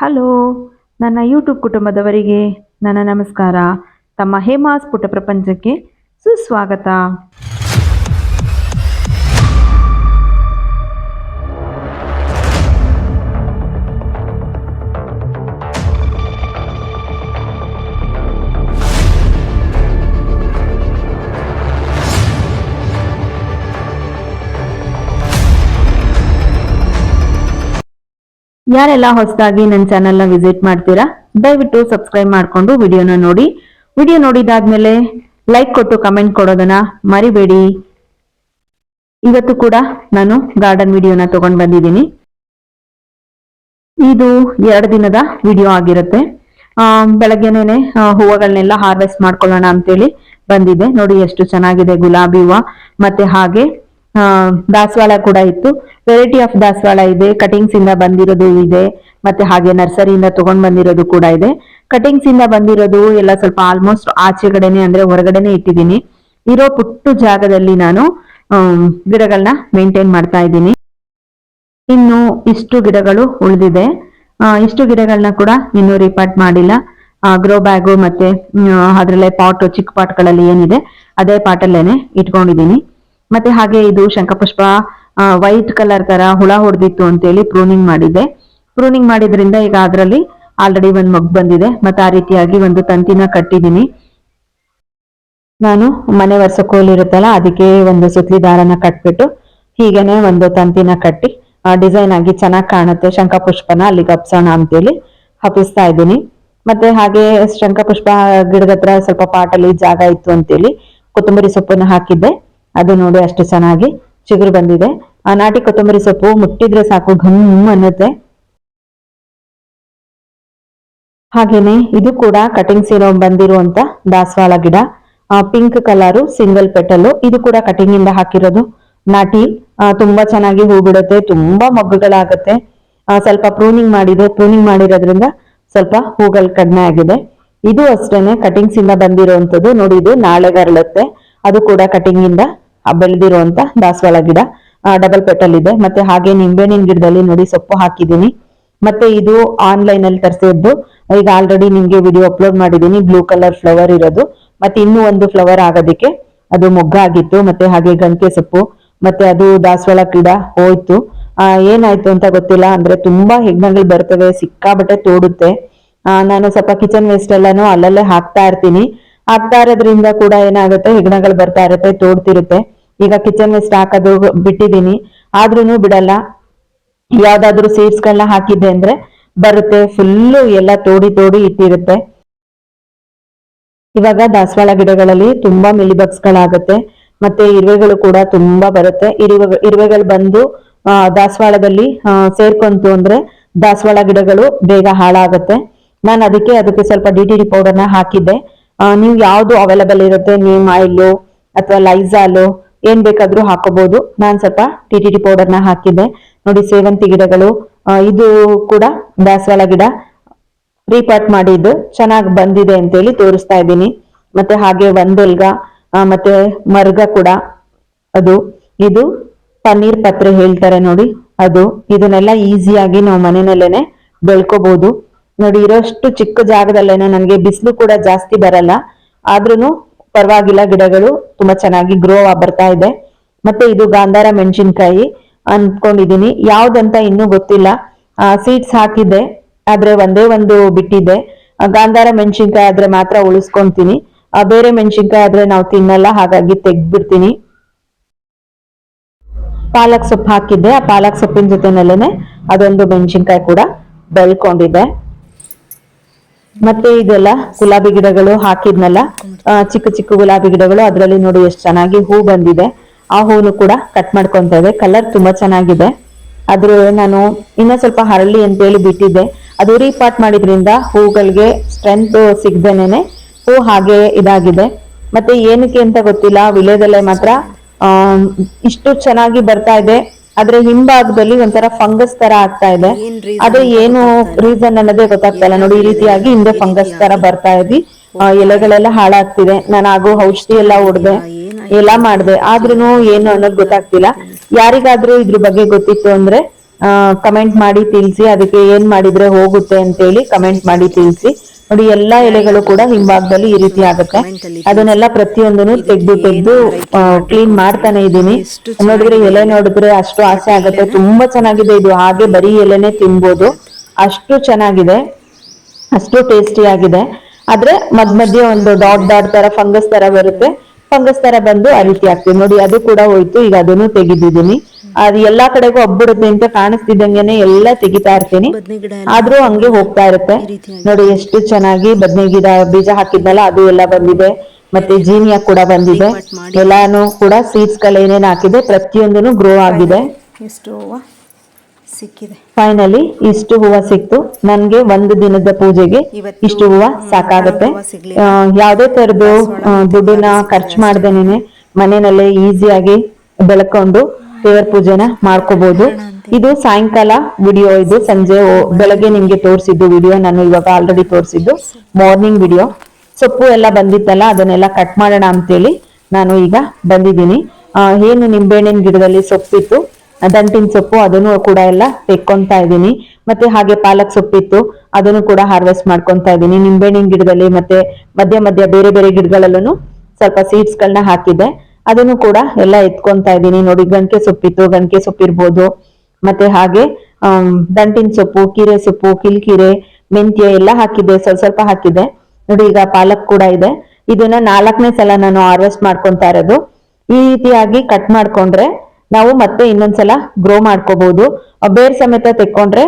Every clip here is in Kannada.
ಹಲೋ ನನ್ನ ಯೂಟ್ಯೂಬ್ ಕುಟುಂಬದವರಿಗೆ ನನ್ನ ನಮಸ್ಕಾರ. ತಮ್ಮ ಹೇಮಾಸ್ ಪುಟ ಪ್ರಪಂಚಕ್ಕೆ ಸುಸ್ವಾಗತ. ಯಾರೆಲ್ಲ ಹೊಸದಾಗಿ ನನ್ನ ಚಾನೆಲ್ನ ವಿಸಿಟ್ ಮಾಡ್ತೀರಾ, ದಯವಿಟ್ಟು ಸಬ್ಸ್ಕ್ರೈಬ್ ಮಾಡಿಕೊಂಡು ವಿಡಿಯೋನ ನೋಡಿ. ವಿಡಿಯೋ ನೋಡಿದಾದ್ಮೇಲೆ ಲೈಕ್ ಕೊಟ್ಟು ಕಮೆಂಟ್ ಕೊಡೋದನ್ನ ಮರಿಬೇಡಿ. ಇವತ್ತು ಕೂಡ ನಾನು ಗಾರ್ಡನ್ ವಿಡಿಯೋನ ತಗೊಂಡ್ ಬಂದಿದ್ದೀನಿ. ಇದು ಎರಡು ದಿನದ ವಿಡಿಯೋ ಆಗಿರುತ್ತೆ. ಬೆಳಗ್ಗೆನೇನೆ ಹೂವುಗಳನ್ನೆಲ್ಲ ಹಾರ್ವೆಸ್ಟ್ ಮಾಡ್ಕೊಳ್ಳೋಣ ಅಂತೇಳಿ ಬಂದಿದೆ ನೋಡಿ ಎಷ್ಟು ಚೆನ್ನಾಗಿದೆ ಗುಲಾಬಿ ಹೂವ, ಮತ್ತೆ ಹಾಗೆ ದಾಸವಾಳ ಕೂಡ ಇತ್ತು. ವೆರೈಟಿ ಆಫ್ ದಾಸವಾಳ ಇದೆ. ಕಟಿಂಗ್ಸ್ ಇಂದ ಬಂದಿರೋದು ಇದೆ. ಮತ್ತೆ ಹಾಗೆ ನರ್ಸರಿಯಿಂದ ತಗೊಂಡ್ ಬಂದಿರೋದು ಕೂಡ ಇದೆ. ಕಟಿಂಗ್ಸ್ ಇಂದ ಬಂದಿರೋದು ಎಲ್ಲ ಸ್ವಲ್ಪ ಆಲ್ಮೋಸ್ಟ್ ಆಚೆಗಡೆನೆ ಅಂದ್ರೆ ಹೊರಗಡೆನೆ ಇಟ್ಟಿದ್ದೀನಿ. ಇರೋ ಪುಟ್ಟು ಜಾಗದಲ್ಲಿ ನಾನು ಗಿಡಗಳನ್ನ ಮೇಂಟೈನ್ ಮಾಡ್ತಾ ಇದ್ದೀನಿ. ಇನ್ನು ಇಷ್ಟು ಗಿಡಗಳು ಉಳಿದಿದೆ. ಇಷ್ಟು ಗಿಡಗಳನ್ನ ಕೂಡ ಇನ್ನೂ ರಿಪಾರ್ಟ್ ಮಾಡಿಲ್ಲ. ಗ್ರೋ ಬ್ಯಾಗು ಮತ್ತೆ ಅದರಲ್ಲೇ ಪಾಟ್ ಚಿಕ್ಕ ಪಾಟ್ಗಳಲ್ಲಿ ಏನಿದೆ, ಅದೇ ಪಾಟಲ್ಲೇನೆ ಇಟ್ಕೊಂಡಿದ್ದೀನಿ. ಮತ್ತೆ ಹಾಗೆ ಇದು ಶಂಖಪುಷ್ಪ ವೈಟ್ ಕಲರ್ ತರ ಹುಳ ಹೊಡೆದಿತ್ತು ಅಂತೇಳಿ ಪ್ರೂನಿಂಗ್ ಮಾಡಿದೆ. ಪ್ರೂನಿಂಗ್ ಮಾಡಿದ್ರಿಂದ ಈಗ ಅದರಲ್ಲಿ ಆಲ್ರೆಡಿ ಒಂದು ಮಗ್ ಬಂದಿದೆ. ಮತ್ತೆ ಆ ರೀತಿಯಾಗಿ ಒಂದು ತಂತಿನ ಕಟ್ಟಿದ್ದೀನಿ. ನಾನು ಮನೆ ವರ್ಷಕೋಲ್ ಇರುತ್ತಲ್ಲ, ಅದಕ್ಕೆ ಒಂದು ಸುತ್ತಲಿ ದಾರನ ಕಟ್ಬಿಟ್ಟು ಹೀಗೇನೆ ಒಂದು ತಂತಿನ ಕಟ್ಟಿ ಡಿಸೈನ್ ಆಗಿ ಚೆನ್ನಾಗಿ ಕಾಣುತ್ತೆ ಶಂಖಪುಷ್ಪನ. ಅಲ್ಲಿಗೆ ಹಬ್ಸೋಣ ಅಂತೇಳಿ ಹಪ್ಪಿಸ್ತಾ ಇದ್ದೀನಿ. ಮತ್ತೆ ಹಾಗೆ ಶಂಖಪುಷ್ಪ ಗಿಡದ ಹತ್ರ ಸ್ವಲ್ಪ ಪಾಟಲ್ಲಿ ಜಾಗ ಇತ್ತು ಅಂತೇಳಿ ಕೊತ್ತಂಬರಿ ಸೊಪ್ಪನ್ನು ಹಾಕಿದ್ದೆ. ಅದು ನೋಡಿ ಅಷ್ಟು ಚೆನ್ನಾಗಿ ಚಿಗುರು ಬಂದಿದೆ. ಆ ನಾಟಿ ಕೊತ್ತಂಬರಿ ಸೊಪ್ಪು ಮುಟ್ಟಿದ್ರೆ ಸಾಕು, ಘಮ್ ಅನ್ನತ್ತೆ. ಹಾಗೇನೆ ಇದು ಕೂಡ ಕಟಿಂಗ್ಸ್ ಇರೋ ಬಂದಿರುವಂತ ದಾಸವಾಳ ಗಿಡ. ಪಿಂಕ್ ಕಲರು ಸಿಂಗಲ್ ಪೆಟಲು ಇದು ಕೂಡ ಕಟಿಂಗ್ ಇಂದ ಹಾಕಿರೋದು. ನಾಟಿ ತುಂಬಾ ಚೆನ್ನಾಗಿ ಹೂ ಬಿಡುತ್ತೆ, ತುಂಬಾ ಮಗ್ಗುಗಳಾಗತ್ತೆ. ಸ್ವಲ್ಪ ಪ್ರೂನಿಂಗ್ ಮಾಡಿದೆ. ಪ್ರೂನಿಂಗ್ ಮಾಡಿರೋದ್ರಿಂದ ಸ್ವಲ್ಪ ಹೂಗಳು ಕಡಿಮೆ ಆಗಿದೆ. ಇದು ಅಷ್ಟೇನೆ ಕಟಿಂಗ್ಸ್ ಇಂದ ಬಂದಿರುವಂತದ್ದು. ನೋಡಿ, ಇದು ನಾಳೆಗೆ ಅರಳುತ್ತೆ ಅದು ಕೂಡ ಕಟಿಂಗ್ ಇಂದ ಬೆಳೆದಿರುವಂತ ದಾಸವಾಳ ಗಿಡ ಡಬಲ್ ಪೆಟಲ್ ಇದೆ. ಮತ್ತೆ ಹಾಗೆ ನಿಂಬೆಹಣ್ಣಿನ ಗಿಡದಲ್ಲಿ ನೋಡಿ ಸೊಪ್ಪು ಹಾಕಿದ್ದೀನಿ. ಮತ್ತೆ ಇದು ಆನ್ಲೈನ್ ಅಲ್ಲಿ ತರಿಸಿದ್ದು. ಈಗ ಆಲ್ರೆಡಿ ನಿಮ್ಗೆ ವಿಡಿಯೋ ಅಪ್ಲೋಡ್ ಮಾಡಿದ್ದೀನಿ. ಬ್ಲೂ ಕಲರ್ ಫ್ಲವರ್ ಇರೋದು. ಮತ್ತೆ ಇನ್ನೂ ಒಂದು ಫ್ಲವರ್ ಆಗೋದಕ್ಕೆ ಅದು ಮೊಗ್ಗಾಗಿತ್ತು. ಮತ್ತೆ ಹಾಗೆ ಗಂಟೆ ಸೊಪ್ಪು. ಮತ್ತೆ ಅದು ದಾಸವಾಳ ಗಿಡ ಹೋಯ್ತು. ಆ, ಏನಾಯ್ತು ಅಂತ ಗೊತ್ತಿಲ್ಲ. ಅಂದ್ರೆ ತುಂಬಾ ಹೆಗ್ಣಗಳು ಬರ್ತವೆ. ಸಿಕ್ಕಾಬಟ್ಟೆ ತೋಡುತ್ತೆ. ಆ, ನಾನು ಸ್ವಲ್ಪ ಕಿಚನ್ ವೇಸ್ಟ್ ಎಲ್ಲಾನು ಅಲ್ಲಲ್ಲೇ ಹಾಕ್ತಾ ಇರ್ತೀನಿ. ಹಾಕ್ತಾ ಇರೋದ್ರಿಂದ ಕೂಡ ಏನಾಗುತ್ತೆ, ಹೆಗ್ಣಗಳು ಬರ್ತಾ ಇರುತ್ತೆ, ತೋಡ್ತಿರುತ್ತೆ. ಈಗ ಕಿಚನ್ ವೇಸ್ಟ್ ಹಾಕೋದು ಬಿಟ್ಟಿದ್ದೀನಿ. ಆದ್ರೂ ಬಿಡಲ್ಲ. ಯಾವ್ದಾದ್ರು ಸೀಡ್ಸ್ ಗಳನ್ನ ಹಾಕಿದ್ದೆ ಅಂದ್ರೆ ಬರುತ್ತೆ. ಫುಲ್ಲು ಎಲ್ಲ ತೋಡಿ ತೋಡಿ ಇಟ್ಟಿರುತ್ತೆ. ಇವಾಗ ದಾಸವಾಳ ಗಿಡಗಳಲ್ಲಿ ತುಂಬಾ ಮಿಲಿಬಗ್ಸ್ ಗಳಾಗುತ್ತೆ ಮತ್ತೆ ಇರುವೆಗಳು ಕೂಡ ತುಂಬಾ ಬರುತ್ತೆ. ಇರುವೆ, ಇರುವೆಗಳು ಬಂದು ದಾಸವಾಳದಲ್ಲಿ ಸೇರ್ಕೊಂತು ಅಂದ್ರೆ ದಾಸವಾಳ ಗಿಡಗಳು ಬೇಗ ಹಾಳಾಗುತ್ತೆ. ನಾನು ಅದಕ್ಕೆ ಅದಕ್ಕೆ ಸ್ವಲ್ಪ ಡಿ ಟಿ ಡಿ ಪೌಡರ್ನ ಹಾಕಿದ್ದೆ. ನೀವು ಯಾವ್ದು ಅವೈಲಬಲ್ ಇರುತ್ತೆ? ನೀಮ್ ಆಯಿಲು ಅಥವಾ ಲೈಸಾಲು ಏನ್ ಬೇಕಾದ್ರೂ ಹಾಕೋಬಹುದು ನಾನ್ ಸ್ವಲ್ಪ ಟಿ ಟಿ ಡಿ ಪೌಡರ್ನ ಹಾಕಿದ್ದೆ. ನೋಡಿ, ಸೇವಂತಿ ಗಿಡಗಳು. ಇದು ಕೂಡ ದಾಸವಾಳ ಗಿಡ. ರೀಪಾಟ್ ಮಾಡಿದ್ದು. ಚೆನ್ನಾಗಿ ಬಂದಿದೆ ಅಂತ ಹೇಳಿ ತೋರಿಸ್ತಾ ಇದ್ದೀನಿ. ಮತ್ತೆ ಹಾಗೆ ಒಂದೆಲ್ಗ ಮತ್ತೆ ಮರ್ಗ ಕೂಡ ಅದು. ಇದು ಪನ್ನೀರ್ ಪತ್ರೆ ಹೇಳ್ತಾರೆ ನೋಡಿ. ಅದು. ಇದನ್ನೆಲ್ಲ ಈಸಿಯಾಗಿ ನಾವು ಮನೆಯಲ್ಲೇನೆ ಬೆಳ್ಕೋಬಹುದು ನೋಡಿ, ಇರೋಷ್ಟು ಚಿಕ್ಕ ಜಾಗದಲ್ಲೇನೆ ನನಗೆ ಬಿಸಿಲು ಕೂಡ ಜಾಸ್ತಿ ಬರಲ್ಲ. ಆದ್ರೂ ಪರವಾಗಿಲ್ಲ, ಗಿಡಗಳು ತುಂಬಾ ಚೆನ್ನಾಗಿ ಗ್ರೋ ಬರ್ತಾ ಇದೆ. ಮತ್ತೆ ಇದು ಗಾಂಧಾರ ಮೆಣಸಿನ್ಕಾಯಿ ಅನ್ಕೊಂಡಿದೀನಿ. ಯಾವ್ದಂತ ಇನ್ನೂ ಗೊತ್ತಿಲ್ಲ. ಸೀಡ್ಸ್ ಹಾಕಿದ್ದೆ. ಆದ್ರೆ ಒಂದೇ ಒಂದು ಬಿಟ್ಟಿದೆ. ಗಾಂಧಾರ ಮೆಣಸಿನ್ಕಾಯಿ ಆದ್ರೆ ಮಾತ್ರ ಉಳಿಸ್ಕೊಂತೀನಿ. ಬೇರೆ ಮೆಣಸಿನ್ಕಾಯಿ ಆದ್ರೆ ನಾವು ತಿನ್ನಲ್ಲ, ಹಾಗಾಗಿ ತೆಗ್ದ್ಬಿಡ್ತೀನಿ. ಪಾಲಕ್ ಸೊಪ್ಪು ಹಾಕಿದ್ದೆ. ಆ ಪಾಲಕ್ ಸೊಪ್ಪಿನ ಜೊತೆನಲ್ಲೇನೆ ಅದೊಂದು ಮೆಣಸಿನ್ಕಾಯಿ ಕೂಡ ಬೆಳ್ಕೊಂಡಿದೆ ಮತ್ತೆ ಇದೆಲ್ಲ ಗುಲಾಬಿ ಗಿಡಗಳು ಹಾಕಿದ್ನಲ್ಲ ಚಿಕ್ಕ ಚಿಕ್ಕ ಗುಲಾಬಿ ಗಿಡಗಳು, ಅದರಲ್ಲಿ ನೋಡಿ ಎಷ್ಟು ಚೆನ್ನಾಗಿ ಹೂ ಬಂದಿದೆ. ಆ ಹೂನು ಕೂಡ ಕಟ್ ಮಾಡ್ಕೊಂತ ಇದೆ. ಕಲರ್ ತುಂಬಾ ಚೆನ್ನಾಗಿದೆ. ಆದ್ರೆ ನಾನು ಇನ್ನ ಸ್ವಲ್ಪ ಹರಳಿ ಅಂತ ಹೇಳಿ ಬಿಟ್ಟಿದ್ದೆ. ಅದು ರೀಪಾಟ್ ಮಾಡಿದ್ರಿಂದ ಹೂಗಳಿಗೆ ಸ್ಟ್ರೆಂತ್ ಸಿಗ್ದೇನೆ ಹೂ ಹಾಗೆ ಇದಾಗಿದೆ. ಮತ್ತೆ ಏನಕ್ಕೆ ಅಂತ ಗೊತ್ತಿಲ್ಲ, ವಿಲೇದಲ್ಲೇ ಮಾತ್ರ ಇಷ್ಟು ಚೆನ್ನಾಗಿ ಬರ್ತಾ ಇದೆ. ಆದ್ರೆ ಹಿಂಭಾಗದಲ್ಲಿ ಒಂಥರ ಫಂಗಸ್ ತರ ಆಗ್ತಾ ಇದೆ. ಅದು ಏನು ರೀಸನ್ ಅನ್ನೋದೇ ಗೊತ್ತಾಗ್ತಾ ಇಲ್ಲ. ನೋಡಿ ಈ ರೀತಿಯಾಗಿ ಹಿಂದೆ ಫಂಗಸ್ ತರ ಬರ್ತಾ ಇದೆ. ಆ, ಎಲೆಗಳೆಲ್ಲ ಹಾಳಾಗ್ತಿದೆ. ನಾನು ಆಗೋ ಔಷಧಿ ಎಲ್ಲ ಹೊಡ್ದೆ ಎಲ್ಲ ಮಾಡ್ದೆ. ಆದ್ರೂನು ಏನು ಅನ್ನೋದು ಗೊತ್ತಾಗ್ತಿಲ್ಲ. ಯಾರಿಗಾದ್ರೂ ಇದ್ರ ಬಗ್ಗೆ ಗೊತ್ತಿತ್ತು ಅಂದ್ರೆ ಕಮೆಂಟ್ ಮಾಡಿ ತಿಳಿಸಿ, ಅದಕ್ಕೆ ಏನ್ ಮಾಡಿದ್ರೆ ಹೋಗುತ್ತೆ ಅಂತೇಳಿ ಕಮೆಂಟ್ ಮಾಡಿ ತಿಳಿಸಿ. ನೋಡಿ, ಎಲ್ಲಾ ಎಲೆಗಳು ಕೂಡ ಹಿಂಭಾಗದಲ್ಲಿ ಈ ರೀತಿ ಆಗುತ್ತೆ. ಅದನ್ನೆಲ್ಲ ಪ್ರತಿಯೊಂದನ್ನು ತೆಗೆದು ತೆಗೆದು ಕ್ಲೀನ್ ಮಾಡ್ತಾನೆ ಇದ್ದೀನಿ. ನೋಡಿದ್ರೆ ಎಲೆ ನೋಡಿದ್ರೆ ಅಷ್ಟು ಆಸೆ ಆಗುತ್ತೆ. ತುಂಬಾ ಚೆನ್ನಾಗಿದೆ ಇದು. ಹಾಗೆ ಬರೀ ಎಲೆನೆ ತಿನ್ಬೋದು. ಅಷ್ಟು ಚೆನ್ನಾಗಿದೆ. ಅಷ್ಟು ಟೇಸ್ಟಿ ಆಗಿದೆ. ಆದ್ರೆ ಮಧ್ಯ ಮಧ್ಯೆ ಒಂದು ಡಾಟ್ ಡಾಟ್ ತರ ಫಂಗಸ್ ತರ ಬರುತ್ತೆ. ಫಂಗಸ್ ತರ ಬಂದು ಆ ರೀತಿ ಆಗ್ತದೆ. ನೋಡಿ, ಅದು ಕೂಡ ಹೋಯ್ತು. ಈಗ ಅದನ್ನು ತೆಗಿದಿದ್ದೀನಿ. ಅದು ಎಲ್ಲಾ ಕಡೆಗೂ ಹಬ್ಬಿಡುತ್ತೆ ಅಂತ ಕಾಣಿಸ್ತಿದ್ದಂಗೆನೆ ಎಲ್ಲಾ ತೆಗಿತಾ ಇರ್ತೀನಿ. ಆದ್ರೂ ಹಂಗೆ ಹೋಗ್ತಾ ಇರುತ್ತೆ. ನೋಡಿ ಎಷ್ಟು ಚೆನ್ನಾಗಿ ಬದ್ನೆ ಗಿಡ ಬೀಜ ಹಾಕಿದ್ನಲ್ಲ ಅದು ಎಲ್ಲ ಬಂದಿದೆ. ಮತ್ತೆ ಜೀನಿಯಾ ಕೂಡ ಬಂದಿದೆ. ಎಲ್ಲಾನು ಕೂಡ ಸೀಡ್ಸ್ ಗಳೇನೇನ್ ಹಾಕಿದೆ ಪ್ರತಿಯೊಂದನು ಗ್ರೋ ಆಗಿದೆ. ಎಷ್ಟು ಸಿಕ್ಕಿದೆ? ಫೈನಲಿ ಇಷ್ಟು ಹೂವ ಸಿಕ್ತು. ನನ್ಗೆ ಒಂದು ದಿನದ ಪೂಜೆಗೆ ಇಷ್ಟು ಹೂವ ಸಾಕಾಗುತ್ತೆ. ಯಾವ್ದೇ ತರದ್ದು ದುಡ್ಡನ್ನ ಖರ್ಚು ಮಾಡ್ದೇನೆ ಮನೆಯಲ್ಲೇ ಈಸಿಯಾಗಿ ಬೆಳ್ಕೊಂಡು ದೇವರ ಪೂಜೆನ ಮಾಡ್ಕೋಬಹುದು ಇದು ಸಾಯಂಕಾಲ ವಿಡಿಯೋ ಇದು. ಸಂಜೆ ಬೆಳಗ್ಗೆ ನಿಮ್ಗೆ ತೋರಿಸಿದ್ದು ವಿಡಿಯೋ. ನಾನು ಇವಾಗ ಆಲ್ರೆಡಿ ತೋರಿಸಿದ್ದು ಮಾರ್ನಿಂಗ್ ವಿಡಿಯೋ. ಸೊಪ್ಪು ಎಲ್ಲ ಬಂದಿತ್ತಲ್ಲ, ಅದನ್ನೆಲ್ಲ ಕಟ್ ಮಾಡೋಣ ಅಂತೇಳಿ ನಾನು ಈಗ ಬಂದಿದ್ದೀನಿ. ಏನು ನಿಂಬೆಹಣ್ಣಿನ ಗಿಡದಲ್ಲಿ ಸೊಪ್ಪಿತ್ತು, ದಂಟಿನ ಸೊಪ್ಪು ಅದನ್ನು ಕೂಡ ಎಲ್ಲ ತೆಕ್ಕೊಂತಾ ಇದ್ದೀನಿ. ಮತ್ತೆ ಹಾಗೆ ಪಾಲಕ್ ಸೊಪ್ಪಿತ್ತು, ಅದನ್ನು ಕೂಡ ಹಾರ್ವೆಸ್ಟ್ ಮಾಡ್ಕೊಂತಾ ಇದ್ದೀನಿ. ನಿಂಬೆಹಣ್ಣಿನ ಗಿಡದಲ್ಲಿ ಮತ್ತೆ ಮಧ್ಯ ಮಧ್ಯ ಬೇರೆ ಬೇರೆ ಗಿಡಗಳಲ್ಲೂ ಸ್ವಲ್ಪ ಸೀಡ್ಸ್ ಗಳನ್ನ ಹಾಕಿದ್ದೆ. ಅದನ್ನು ಕೂಡ ಎಲ್ಲ ಎತ್ಕೊಂತಾ ಇದ್ದೀನಿ. ನೋಡಿ, ಗಂಟೆ ಸೊಪ್ಪಿತ್ತು, ಗಂಟೆ ಸೊಪ್ಪು ಇರ್ಬೋದು ಮತ್ತೆ ಹಾಗೆ ದಂಟಿನ ಸೊಪ್ಪು, ಕೀರೆ ಸೊಪ್ಪು, ಕಿಲ್ಕೀರೆ, ಮೆಂತ್ಯ ಎಲ್ಲ ಹಾಕಿದೆ ಸ್ವಲ್ಪ ಸ್ವಲ್ಪ ಹಾಕಿದೆ ನೋಡಿ, ಈಗ ಪಾಲಕ್ ಕೂಡ ಇದೆ. ಇದನ್ನ ನಾಲ್ಕನೇ ಸಲ ನಾನು ಹಾರ್ವೆಸ್ಟ್ ಮಾಡ್ಕೊಂತಾ ಇರೋದು. ಈ ರೀತಿಯಾಗಿ ಕಟ್ ಮಾಡ್ಕೊಂಡ್ರೆ ನಾವು ಮತ್ತೆ ಇನ್ನೊಂದ್ಸಲ ಗ್ರೋ ಮಾಡ್ಕೋಬಹುದು ಬೇರ್ ಸಮೇತ ತೆಕ್ಕೊಂಡ್ರೆ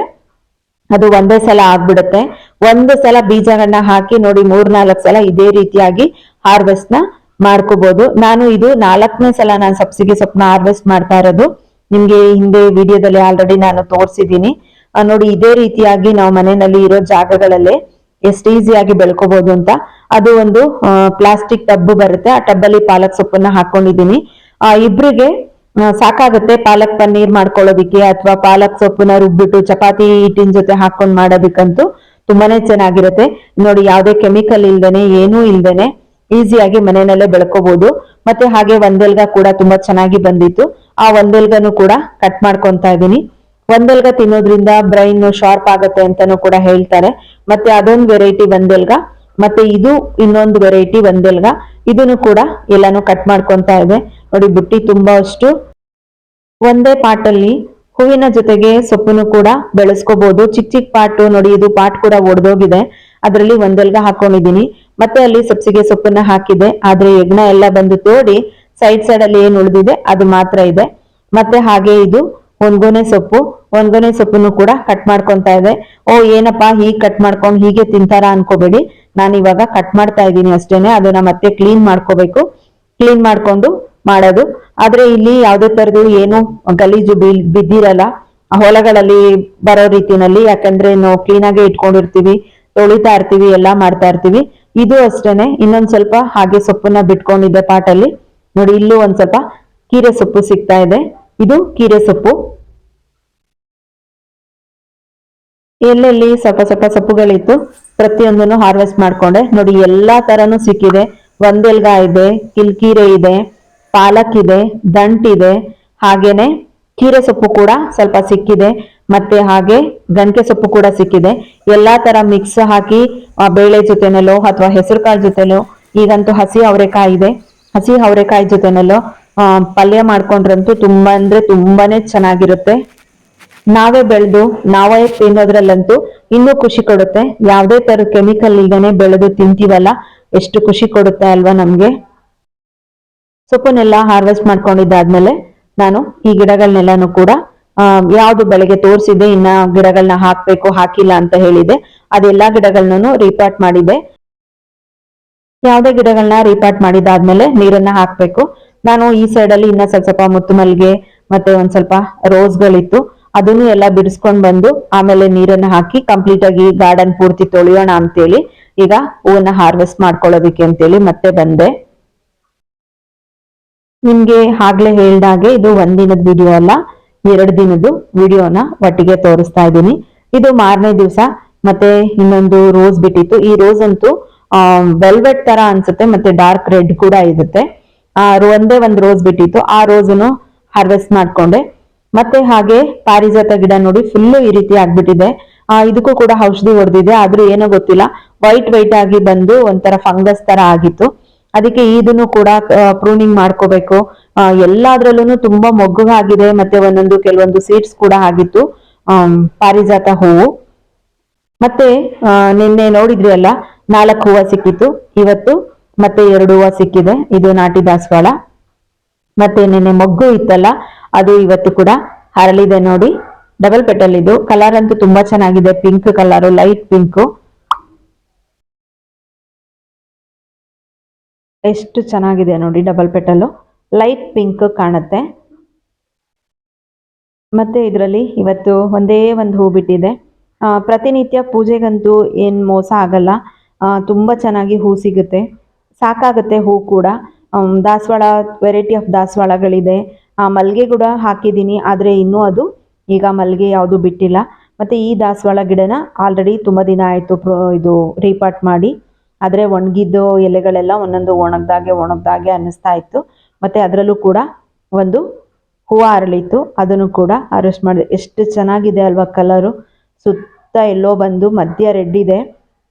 ಅದು ಒಂದೇ ಸಲ ಆಗ್ಬಿಡುತ್ತೆ. ಒಂದು ಸಲ ಬೀಜಗಳನ್ನ ಹಾಕಿ ನೋಡಿ ಮೂರ್ ನಾಲ್ಕು ಸಲ ಇದೇ ರೀತಿಯಾಗಿ ಹಾರ್ವೆಸ್ಟ್ನ ಮಾಡ್ಕೋಬಹುದು ನಾನು ಇದು ನಾಲ್ಕನೇ ಸಲ ನಾನು ಸಬ್ಸಿಗೆ ಸೊಪ್ಪನ್ನ ಹಾರ್ವೆಸ್ಟ್ ಮಾಡ್ತಾ ಇರೋದು. ನಿಮ್ಗೆ ಹಿಂದೆ ವಿಡಿಯೋದಲ್ಲಿ ಆಲ್ರೆಡಿ ನಾನು ತೋರಿಸಿದ್ದೀನಿ. ನೋಡಿ, ಇದೇ ರೀತಿಯಾಗಿ ನಾವು ಮನೆಯಲ್ಲಿ ಇರೋ ಜಾಗಗಳಲ್ಲೇ ಎಷ್ಟು ಈಸಿಯಾಗಿ ಬೆಳ್ಕೋಬಹುದು ಅಂತ. ಅದು ಒಂದು ಪ್ಲಾಸ್ಟಿಕ್ ಟಬ್ ಬರುತ್ತೆ. ಆ ಟಬ್ ಅಲ್ಲಿ ಪಾಲಕ್ ಸೊಪ್ಪನ್ನ ಹಾಕೊಂಡಿದ್ದೀನಿ. ಆ, ಇಬ್ರಿಗೆ ಸಾಕಾಗುತ್ತೆ ಪಾಲಕ್ ಪನ್ನೀರ್ ಮಾಡ್ಕೊಳ್ಳೋದಿಕ್ಕೆ ಅಥವಾ ಪಾಲಕ್ ಸೊಪ್ಪನ್ನ ರುಬ್ಬಿಟ್ಟು ಚಪಾತಿ ಹಿಟ್ಟಿನ ಜೊತೆ ಹಾಕೊಂಡ್ ಮಾಡೋದಿಕ್ಕಂತೂ ತುಂಬಾನೇ ಚೆನ್ನಾಗಿರುತ್ತೆ. ನೋಡಿ, ಯಾವುದೇ ಕೆಮಿಕಲ್ ಇಲ್ದೇನೆ, ಏನೂ ಇಲ್ದೇನೆ ಈಸಿಯಾಗಿ ಮನೆಯಲ್ಲೇ ಬೆಳ್ಕೋಬಹುದು ಮತ್ತೆ ಹಾಗೆ ಒಂದೆಲ್ಗ ಕೂಡ ತುಂಬಾ ಚೆನ್ನಾಗಿ ಬಂದಿತ್ತು. ಆ ಒಂದೆಲ್ಗನು ಕೂಡ ಕಟ್ ಮಾಡ್ಕೊಂತಾ ಇದ್ದೀನಿ. ಒಂದೆಲ್ಗ ತಿನ್ನೋದ್ರಿಂದ ಬ್ರೈನ್ ಶಾರ್ಪ್ ಆಗುತ್ತೆ ಅಂತಾನೂ ಕೂಡ ಹೇಳ್ತಾರೆ. ಮತ್ತೆ ಅದೊಂದು ವೆರೈಟಿ ಒಂದೆಲ್ಗ, ಮತ್ತೆ ಇದು ಇನ್ನೊಂದು ವೆರೈಟಿ ಒಂದೆಲ್ಗ. ಇದನ್ನು ಕೂಡ ಎಲ್ಲಾನು ಕಟ್ ಮಾಡ್ಕೊಂತಾ ಇದೆ. ನೋಡಿ ಬುಟ್ಟಿ ತುಂಬಾ ಅಷ್ಟು. ಒಂದೇ ಪಾಟಲ್ಲಿ ಹೂವಿನ ಜೊತೆಗೆ ಸೊಪ್ಪನ್ನು ಕೂಡ ಬೆಳೆಸ್ಕೋಬಹುದು ಚಿಕ್ಕ ಚಿಕ್ಕ ಪಾಟ್, ನೋಡಿ ಇದು ಪಾಟ್ ಕೂಡ ಒಡೆದೋಗಿದೆ. ಅದರಲ್ಲಿ ಒಂದೆಲ್ಗ ಹಾಕೊಂಡಿದೀನಿ ಮತ್ತೆ ಅಲ್ಲಿ ಸಬ್ಸಿಗೆ ಸೊಪ್ಪನ್ನ ಹಾಕಿದೆ. ಆದ್ರೆ ಯಜ್ಞ ಎಲ್ಲ ಬಂದು ತೋಡಿ ಸೈಡ್ ಸೈಡ್ ಅಲ್ಲಿ ಏನ್ ಉಳಿದಿದೆ ಅದು ಮಾತ್ರ ಇದೆ. ಮತ್ತೆ ಹಾಗೆ ಇದು ಒಣಗೊನೆ ಸೊಪ್ಪು. ಒಣಗೊನೆ ಸೊಪ್ಪನ್ನು ಕೂಡ ಕಟ್ ಮಾಡ್ಕೊಂತಾ ಇದೆ. ಓ, ಏನಪ್ಪಾ ಹೀಗೆ ಕಟ್ ಮಾಡ್ಕೊಂಡು ಹೀಗೆ ತಿಂತಾರ ಅನ್ಕೋಬೇಡಿ. ನಾನು ಇವಾಗ ಕಟ್ ಮಾಡ್ತಾ ಇದ್ದೀನಿ ಅಷ್ಟೇನೆ. ಅದನ್ನ ಮತ್ತೆ ಕ್ಲೀನ್ ಮಾಡ್ಕೋಬೇಕು. ಕ್ಲೀನ್ ಮಾಡ್ಕೊಂಡು ಮಾಡೋದು. ಆದ್ರೆ ಇಲ್ಲಿ ಯಾವ್ದೇ ತರದು ಏನು ಗಲೀಜು ಬಿದ್ದಿರಲ್ಲ. ಹೊಲಗಳಲ್ಲಿ ಬರೋ ರೀತಿನಲ್ಲಿ, ಯಾಕಂದ್ರೆ ನಾವು ಕ್ಲೀನ್ ಇಟ್ಕೊಂಡಿರ್ತೀವಿ. ತೊಳಿತಾ ಇರ್ತೀವಿ, ಎಲ್ಲಾ ಮಾಡ್ತಾ ಇರ್ತೀವಿ. ಇದು ಅಷ್ಟೇನೆ, ಇನ್ನೊಂದ್ ಸ್ವಲ್ಪ ಹಾಗೆ ಸೊಪ್ಪನ್ನ ಬಿಟ್ಕೊಂಡಿದ್ದೆ ಪಾಟಲ್ಲಿ. ನೋಡಿ, ಇಲ್ಲೂ ಒಂದ್ ಸ್ವಲ್ಪ ಕೀರೆ ಸೊಪ್ಪು ಸಿಗ್ತಾ ಇದೆ. ಇದು ಕೀರೆ ಸೊಪ್ಪು. ಎಲ್ಲೆಲ್ಲಿ ಸ್ವಲ್ಪ ಸ್ವಲ್ಪ ಸೊಪ್ಪುಗಳಿತ್ತು, ಪ್ರತಿಯೊಂದನ್ನು ಹಾರ್ವೆಸ್ಟ್ ಮಾಡ್ಕೊಂಡೆ. ನೋಡಿ, ಎಲ್ಲಾ ತರನು ಸಿಕ್ಕಿದೆ. ಒಂದೆಲ್ಗ ಇದೆ ಕಿಲ್ಕೀರೆ ಇದೆ, ಪಾಲಕ್ ಇದೆ ದಂಟಿದೆ ಹಾಗೇನೆ ಕೀರೆ ಸೊಪ್ಪು ಕೂಡ ಸ್ವಲ್ಪ ಸಿಕ್ಕಿದೆ, ಮತ್ತೆ ಹಾಗೆ ಗಣಕೆ ಸೊಪ್ಪು ಕೂಡ ಸಿಕ್ಕಿದೆ. ಎಲ್ಲಾ ತರ ಮಿಕ್ಸ್ ಹಾಕಿ ಬೇಳೆ ಜೊತೆನಲ್ಲೋ ಅಥವಾ ಹೆಸರು ಕಾಳು ಜೊತೆನೋ ಈಗಂತೂ ಹಸಿ ಅವರೆಕಾಯಿ ಇದೆ. ಹಸಿ ಅವರೆಕಾಯಿ ಜೊತೆನಲ್ಲೋ ಪಲ್ಯ ಮಾಡ್ಕೊಂಡ್ರಂತೂ ತುಂಬಾ ಅಂದ್ರೆ ತುಂಬಾನೇ ಚೆನ್ನಾಗಿರುತ್ತೆ. ನಾವೇ ಬೆಳೆದು, ನಾವೇ ತಿನ್ನೋದ್ರಲ್ಲಂತೂ ಇನ್ನೂ ಖುಷಿ ಕೊಡುತ್ತೆ. ಯಾವುದೇ ತರ ಕೆಮಿಕಲ್ ಇಲ್ದೇನೆ ಬೆಳೆದು ತಿಂತೀವಲ್ಲ, ಎಷ್ಟು ಖುಷಿ ಕೊಡುತ್ತೆ ಅಲ್ವಾ ನಮ್ಗೆ? ಸೊಪ್ಪನ್ನೆಲ್ಲ ಹಾರ್ವೆಸ್ಟ್ ಮಾಡ್ಕೊಂಡಿದ್ದಾದ್ಮೇಲೆ ನಾನು ಈ ಗಿಡಗಳನ್ನೆಲ್ಲಾನು ಕೂಡ ಯಾವುದು ಬೆಳಗ್ಗೆ ತೋರಿಸಿದೆ, ಇನ್ನ ಗಿಡಗಳನ್ನ ಹಾಕ್ಬೇಕು, ಹಾಕಿಲ್ಲ ಅಂತ ಹೇಳಿದೆ. ಅದೆಲ್ಲಾ ಗಿಡಗಳನ್ನೂ ರೀಪಾರ್ಟ್ ಮಾಡಿದೆ. ಯಾವುದೇ ಗಿಡಗಳನ್ನ ರೀಪಾರ್ಟ್ ಮಾಡಿದಾದ್ಮೇಲೆ ನೀರನ್ನ ಹಾಕ್ಬೇಕು. ನಾನು ಈ ಸೈಡ್ ಅಲ್ಲಿ ಇನ್ನ ಸ್ವಲ್ಪ ಸ್ವಲ್ಪ ಮುತ್ತು ಮತ್ತೆ ಒಂದ್ ಸ್ವಲ್ಪ ರೋಸ್ ಗಳಿತ್ತು ಅದನ್ನು ಎಲ್ಲ ಬಿಡಿಸ್ಕೊಂಡ್ ಬಂದು ಆಮೇಲೆ ನೀರನ್ನ ಹಾಕಿ ಕಂಪ್ಲೀಟ್ ಆಗಿ ಗಾರ್ಡನ್ ಪೂರ್ತಿ ತೊಳೆಯೋಣ ಅಂತೇಳಿ ಈಗ ಹೂವನ್ನ ಹಾರ್ವೆಸ್ಟ್ ಮಾಡ್ಕೊಳ್ಳೋದಿಕ್ಕೆ ಅಂತೇಳಿ ಮತ್ತೆ ಬಂದೆ. ನಿಮ್ಗೆ ಆಗ್ಲೇ ಹೇಳ್ದಾಗೆ ಇದು ಒಂದಿನದ ವಿಡಿಯೋ ಅಲ್ಲ ಎರಡು ದಿನದ್ದು ವಿಡಿಯೋನ ಒಟ್ಟಿಗೆ ತೋರಿಸ್ತಾ ಇದ್ದೀನಿ. ಇದು ಮಾರನೇ ದಿವಸ ಮತ್ತೆ ಇನ್ನೊಂದು ರೋಸ್ ಬಿಟ್ಟಿತ್ತು. ಈ ರೋಸ್ ಅಂತೂ ವೆಲ್ವೆಟ್ ತರ ಅನ್ಸುತ್ತೆ ಮತ್ತೆ ಡಾರ್ಕ್ ರೆಡ್ ಕೂಡ ಇರುತ್ತೆ. ಆ ಒಂದೇ ಒಂದು ರೋಸ್ ಬಿಟ್ಟಿತ್ತು. ಆ ರೋಸನ್ನು ಹಾರ್ವೆಸ್ಟ್ ಮಾಡ್ಕೊಂಡೆ. ಮತ್ತೆ ಹಾಗೆ ಪಾರಿಜಾತ ಗಿಡ ನೋಡಿ ಫುಲ್ಲು ಈ ರೀತಿ ಆಗ್ಬಿಟ್ಟಿದೆ. ಆ, ಇದಕ್ಕೂ ಕೂಡ ಔಷಧಿ ಹೊಡೆದಿದೆ ಆದ್ರೂ ಏನೋ ಗೊತ್ತಿಲ್ಲ. ವೈಟ್ ವೈಟ್ ಆಗಿ ಬಂದು ಒಂಥರ ಫಂಗಸ್ ತರ ಆಗಿತ್ತು. ಅದಕ್ಕೆ ಇದನ್ನು ಕೂಡ ಪ್ರೂನಿಂಗ್ ಮಾಡ್ಕೋಬೇಕು. ಎಲ್ಲಾದ್ರಲ್ಲೂ ತುಂಬಾ ಮೊಗ್ಗುಗಾಗಿದೆ, ಮತ್ತೆ ಒಂದೊಂದು ಕೆಲವೊಂದು ಸೀಡ್ಸ್ ಕೂಡ ಆಗಿತ್ತು. ಪಾರಿಜಾತ ಹೂವು. ಮತ್ತೆ ನಿನ್ನೆ ನೋಡಿದ್ರಿ ಅಲ್ಲ, ನಾಲ್ಕು ಹೂವು ಸಿಕ್ಕಿತ್ತು. ಇವತ್ತು ಮತ್ತೆ ಎರಡು ಹೂವು ಸಿಕ್ಕಿದೆ. ಇದು ನಾಟಿ ದಾಸವಾಳ. ಮತ್ತೆ ನಿನ್ನೆ ಮೊಗ್ಗು ಇತ್ತಲ್ಲ, ಅದು ಇವತ್ತು ಕೂಡ ಹರಳಿದೆ ನೋಡಿ. ಡಬಲ್ ಪೆಟಲ್ ಇದು. ಕಲರ್ ಅಂತೂ ತುಂಬಾ ಚೆನ್ನಾಗಿದೆ. ಪಿಂಕ್ ಕಲರ್ ಲೈಟ್ ಪಿಂಕ್ ಎಷ್ಟು ಚೆನ್ನಾಗಿದೆ ನೋಡಿ ಡಬಲ್ ಪೆಟಲ್ಲು ಲೈಟ್ ಪಿಂಕ್ ಕಾಣುತ್ತೆ. ಮತ್ತೆ ಇದರಲ್ಲಿ ಇವತ್ತು ಒಂದೇ ಒಂದು ಹೂ ಬಿಟ್ಟಿದೆ. ಪ್ರತಿನಿತ್ಯ ಪೂಜೆಗಂತೂ ಏನು ಮೋಸ ಆಗಲ್ಲ. ತುಂಬ ಚೆನ್ನಾಗಿ ಹೂ ಸಿಗುತ್ತೆ. ಸಾಕಾಗುತ್ತೆ ಹೂ ಕೂಡ. ದಾಸವಾಳ ವೆರೈಟಿ ಆಫ್ ದಾಸವಾಳಗಳಿದೆ. ಮಲ್ಲಿಗೆ ಕೂಡ ಹಾಕಿದ್ದೀನಿ, ಆದರೆ ಇನ್ನೂ ಅದು ಈಗ ಮಲ್ಲಿಗೆ ಯಾವುದು ಬಿಟ್ಟಿಲ್ಲ. ಮತ್ತೆ ಈ ದಾಸವಾಳ ಗಿಡನ ಆಲ್ರೆಡಿ ತುಂಬ ದಿನ ಆಯಿತು ಇದು ರೀಪಾಟ್ ಮಾಡಿ. ಆದರೆ ಒಣಗಿದ್ದು ಎಲೆಗಳೆಲ್ಲ ಒಂದೊಂದು ಒಣಗ್ದಾಗೆ ಒಣಗ್ದಾಗೆ ಅನ್ನಿಸ್ತಾ ಇತ್ತು. ಮತ್ತೆ ಅದರಲ್ಲೂ ಕೂಡ ಒಂದು ಹೂವು ಅರಳಿತ್ತು. ಅದನ್ನು ಕೂಡ ಅರೆಸ್ಟ್ ಮಾಡಿದೆ. ಎಷ್ಟು ಚೆನ್ನಾಗಿದೆ ಅಲ್ವಾ ಕಲರು ಸುತ್ತ ಎಲ್ಲೋ ಬಂದು ಮಧ್ಯ ರೆಡ್ ಇದೆ.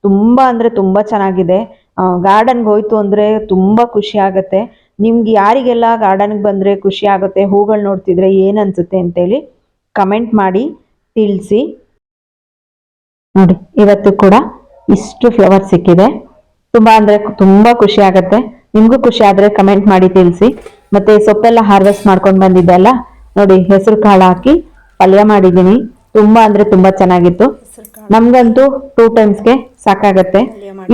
ತುಂಬ ಅಂದರೆ ತುಂಬ ಚೆನ್ನಾಗಿದೆ. ಗಾರ್ಡನ್ಗೆ ಹೋಯ್ತು ಅಂದರೆ ತುಂಬ ಖುಷಿ ಆಗುತ್ತೆ. ನಿಮ್ಗೆ ಯಾರಿಗೆಲ್ಲ ಗಾರ್ಡನ್ಗೆ ಬಂದರೆ ಖುಷಿ ಆಗುತ್ತೆ, ಹೂಗಳು ನೋಡ್ತಿದ್ರೆ ಏನನ್ಸುತ್ತೆ ಅಂತೇಳಿ ಕಮೆಂಟ್ ಮಾಡಿ, ತಿಳಿಸಿ. ನೋಡಿ, ಇವತ್ತು ಕೂಡ ಇಷ್ಟು ಫ್ಲವರ್ ಸಿಕ್ಕಿದೆ. ತುಂಬಾ ಅಂದ್ರೆ ತುಂಬಾ ಖುಷಿ ಆಗತ್ತೆ. ನಿಮ್ಗೂ ಖುಷಿ ಆದ್ರೆ ಕಮೆಂಟ್ ಮಾಡಿ ತಿಳಿಸಿ. ಮತ್ತೆ ಸೊಪ್ಪೆಲ್ಲ ಹಾರ್ವೆಸ್ಟ್ ಮಾಡ್ಕೊಂಡು ಬಂದಿದ್ದೆ ಅಲ್ಲ? ನೋಡಿ ಹೆಸರು ಕಾಳು ಹಾಕಿ ಪಲ್ಯ ಮಾಡಿದ್ದೀನಿ. ತುಂಬಾ ಅಂದ್ರೆ ತುಂಬಾ ಚೆನ್ನಾಗಿತ್ತು. ನಮ್ಗಂತೂ ಟೂ ಟೈಮ್ಸ್ಗೆ ಸಾಕಾಗತ್ತೆ.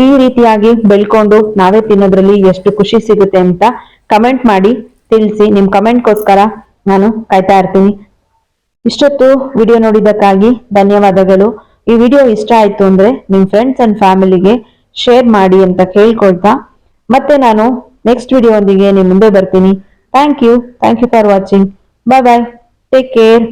ಈ ರೀತಿಯಾಗಿ ಬೆಳ್ಕೊಂಡು ನಾವೇ ತಿನ್ನೋದ್ರಲ್ಲಿ ಎಷ್ಟು ಖುಷಿ ಸಿಗುತ್ತೆ ಅಂತ ಕಮೆಂಟ್ ಮಾಡಿ ತಿಳಿಸಿ. ನಿಮ್ ಕಮೆಂಟ್ಗೋಸ್ಕರ ನಾನು ಕಾಯ್ತಾ ಇರ್ತೀನಿ. ಇಷ್ಟೊತ್ತು ವಿಡಿಯೋ ನೋಡಿದ್ದಕ್ಕಾಗಿ ಧನ್ಯವಾದಗಳು. ಈ ವಿಡಿಯೋ ಇಷ್ಟ ಆಯ್ತು ಅಂದ್ರೆ ನಿಮ್ ಫ್ರೆಂಡ್ಸ್ ಅಂಡ್ ಫ್ಯಾಮಿಲಿಗೆ ಶೇರ್ ಮಾಡಿ ಅಂತ ಕೇಳ್ಕೊಳ್ತಾ. ಮತ್ತೆ ನಾನು ನೆಕ್ಸ್ಟ್ ವಿಡಿಯೋ ಒಂದಿಗೆ ನಿಮ್ ಮುಂದೆ ಬರ್ತೀನಿ. Thank you thank you for watching bye bye take care